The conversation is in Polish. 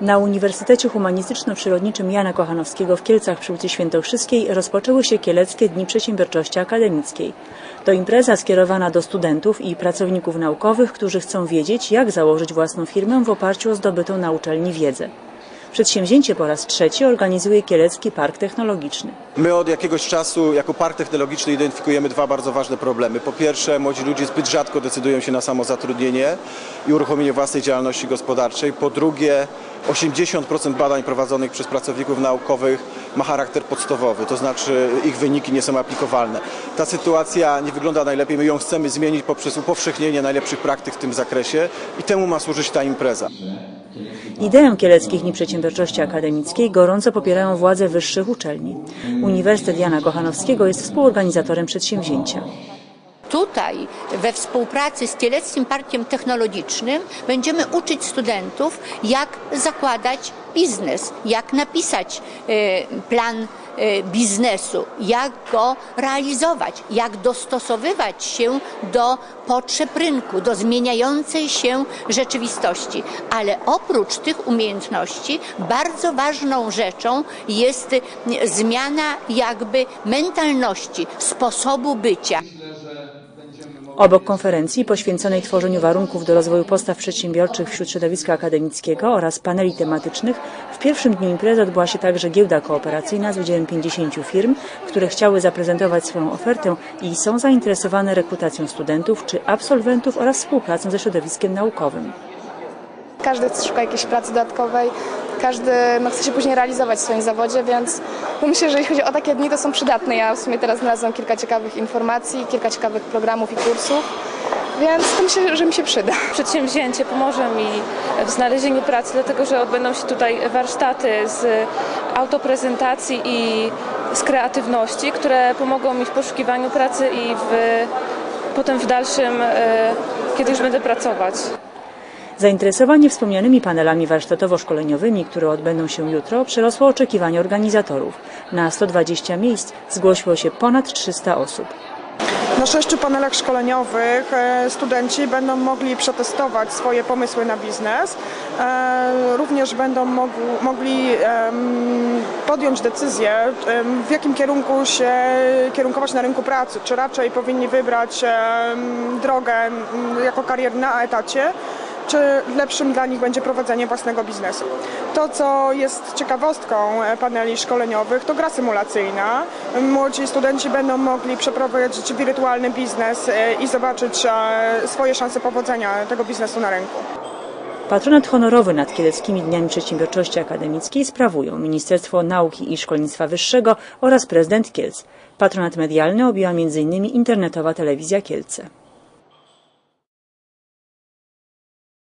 Na Uniwersytecie Humanistyczno-Przyrodniczym Jana Kochanowskiego w Kielcach przy ulicy Świętokrzyskiej rozpoczęły się Kieleckie Dni Przedsiębiorczości Akademickiej. To impreza skierowana do studentów i pracowników naukowych, którzy chcą wiedzieć, jak założyć własną firmę w oparciu o zdobytą na uczelni wiedzę. Przedsięwzięcie po raz trzeci organizuje Kielecki Park Technologiczny. My od jakiegoś czasu jako Park Technologiczny identyfikujemy dwa bardzo ważne problemy. Po pierwsze, młodzi ludzie zbyt rzadko decydują się na samozatrudnienie i uruchomienie własnej działalności gospodarczej. Po drugie, 80% badań prowadzonych przez pracowników naukowych ma charakter podstawowy, to znaczy ich wyniki nie są aplikowalne. Ta sytuacja nie wygląda najlepiej, my ją chcemy zmienić poprzez upowszechnienie najlepszych praktyk w tym zakresie i temu ma służyć ta impreza. Ideę Kieleckich Dni Przedsiębiorczości Akademickiej gorąco popierają władze wyższych uczelni. Uniwersytet Jana Kochanowskiego jest współorganizatorem przedsięwzięcia. Tutaj we współpracy z Kieleckim Parkiem Technologicznym będziemy uczyć studentów, jak zakładać biznes, jak napisać e, plan e, biznesu, jak go realizować, jak dostosowywać się do potrzeb rynku, do zmieniającej się rzeczywistości. Ale oprócz tych umiejętności bardzo ważną rzeczą jest zmiana jakby mentalności, sposobu bycia. Obok konferencji poświęconej tworzeniu warunków do rozwoju postaw przedsiębiorczych wśród środowiska akademickiego oraz paneli tematycznych, w pierwszym dniu imprezy odbyła się także giełda kooperacyjna z udziałem 50 firm, które chciały zaprezentować swoją ofertę i są zainteresowane rekrutacją studentów czy absolwentów oraz współpracą ze środowiskiem naukowym. Każdy szuka jakiejś pracy dodatkowej, każdy no, chce się później realizować w swoim zawodzie, więc no, myślę, że jeśli chodzi o takie dni, to są przydatne. Ja w sumie teraz znalazłam kilka ciekawych informacji, kilka ciekawych programów i kursów, więc to myślę, że mi się przyda. Przedsięwzięcie pomoże mi w znalezieniu pracy, dlatego że odbędą się tutaj warsztaty z autoprezentacji i z kreatywności, które pomogą mi w poszukiwaniu pracy i w, potem w dalszym, e, kiedy już będę pracować. Zainteresowanie wspomnianymi panelami warsztatowo-szkoleniowymi, które odbędą się jutro, przerosło oczekiwania organizatorów. Na 120 miejsc zgłosiło się ponad 300 osób. Na sześciu panelach szkoleniowych e, studenci będą mogli przetestować swoje pomysły na biznes. E, Również będą mogli, podjąć decyzję, w jakim kierunku się kierunkować na rynku pracy. Czy raczej powinni wybrać drogę em, jako karier na etacie, czy lepszym dla nich będzie prowadzenie własnego biznesu. To, co jest ciekawostką e, paneli szkoleniowych, to gra symulacyjna. Młodzi studenci będą mogli przeprowadzić wirtualny biznes e, i zobaczyć e, swoje szanse powodzenia tego biznesu na rynku. Patronat honorowy nad Kieleckimi Dniami Przedsiębiorczości Akademickiej sprawują Ministerstwo Nauki i Szkolnictwa Wyższego oraz prezydent Kielc. Patronat medialny objęła m.in. internetowa telewizja Kielce.